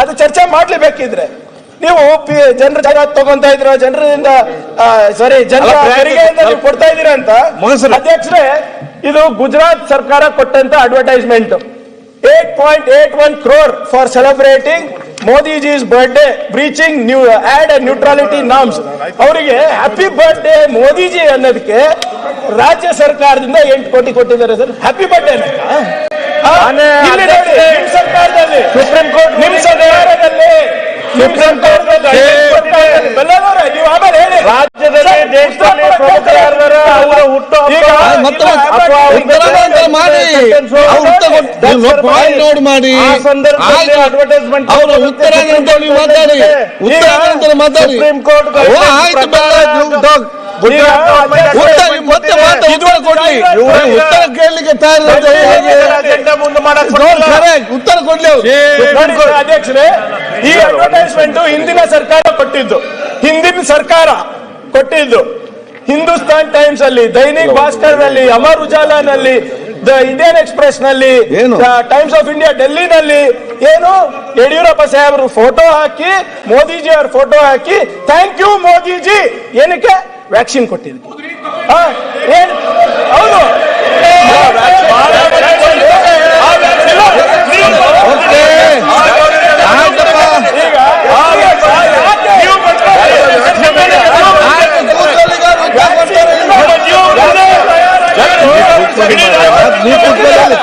ಅದು ಚರ್ಚೆ ಮಾಡ್ಲೇಬೇಕಿದ್ರೆ. ನೀವು ಜನರ ಜಾಗ ತಗೊಂತ ಇದ್ರ ಜನರಿಂದ ಸಾರಿ ಜನರ ಕೊಡ್ತಾ ಇದೀರಾ ಅಂತ. ಅಧ್ಯಕ್ಷರೇ ಇದು ಗುಜರಾತ್ ಸರ್ಕಾರ ಕೊಟ್ಟಂತ advertisement eight point eight one crore for celebrating Modiji's birthday breaching new ad neutrality norms ಅವರಿಗೆ ಹ್ಯಾಪಿ ಬರ್ಡೇ ಮೋದಿಜಿ ಅನ್ನೋದಕ್ಕೆ ರಾಜ್ಯ ಸರ್ಕಾರದಿಂದ ಎಂಟು ಕೋಟಿ ಕೊಟ್ಟಿದ್ದಾರೆ ಸರ್. ಹ್ಯಾಪಿ ಬರ್ಡೇ ಮಾನ್ಯ ರಾಜ್ಯದಲ್ಲಿ ದೇಶದಲ್ಲಿ ಅವರ ಹುಟ್ಟು ಮಾಡಿ. ನೋಡಿ ಅವ್ರು ಉತ್ತರ ಮಾತಾಡಿ. ಮಾತಾಡಿ. ಸುಪ್ರೀಂ ಕೋರ್ಟ್ ಆಯ್ತು. ಮತ್ತೆ ಮಾತು ಉತ್ತರ ಕೇಳಲಿಕ್ಕೆ ತಯಾರಿಲ್ಲ ಮುಂದೆ ಮಾಡಕ್. ಉತ್ತರ ಕೊಡ್ಲಿ ಅಧ್ಯಕ್ಷರೇ ಈ ಅಡ್ವರ್ಟೈಸ್ಮೆಂಟ್ ಹಿಂದಿನ ಸರ್ಕಾರ ಕೊಟ್ಟಿದ್ದು. ಹಿಂದಿನ ಸರ್ಕಾರ ಕೊಟ್ಟಿದ್ದು. ಹಿಂದೂಸ್ತಾನ್ ಟೈಮ್ಸ್ ಅಲ್ಲಿ ದೈನಿಕ್ ಭಾಸ್ಕರ್ನಲ್ಲಿ ಅಮರ್ ಉಜಾಲಾನಲ್ಲಿ ದ ಇಂಡಿಯನ್ ಎಕ್ಸ್ಪ್ರೆಸ್ನಲ್ಲಿ ಏನು? ಟೈಮ್ಸ್ ಆಫ್ ಇಂಡಿಯಾ ಡೆಲ್ಲಿನಲ್ಲಿ ಏನು? ಯಡಿಯೂರಪ್ಪ ಸಾಹೇಬರು ಫೋಟೋ ಹಾಕಿ ಮೋದಿಜಿ ಅವ್ರ ಫೋಟೋ ಹಾಕಿ ಥ್ಯಾಂಕ್ ಯು ಮೋದಿಜಿ ಏನಕ್ಕೆ? ವ್ಯಾಕ್ಸಿನ್ ಕೊಟ್ಟಿದ್ರು ಹಾ, ಏನ್? ಹೌದು. ಈಗ, ಉತ್ತರ ಕೊಡ್ತಾರೆ. ನೀವು ನೀವು ಕೂತ್ಕೊಳ್ಳಿ.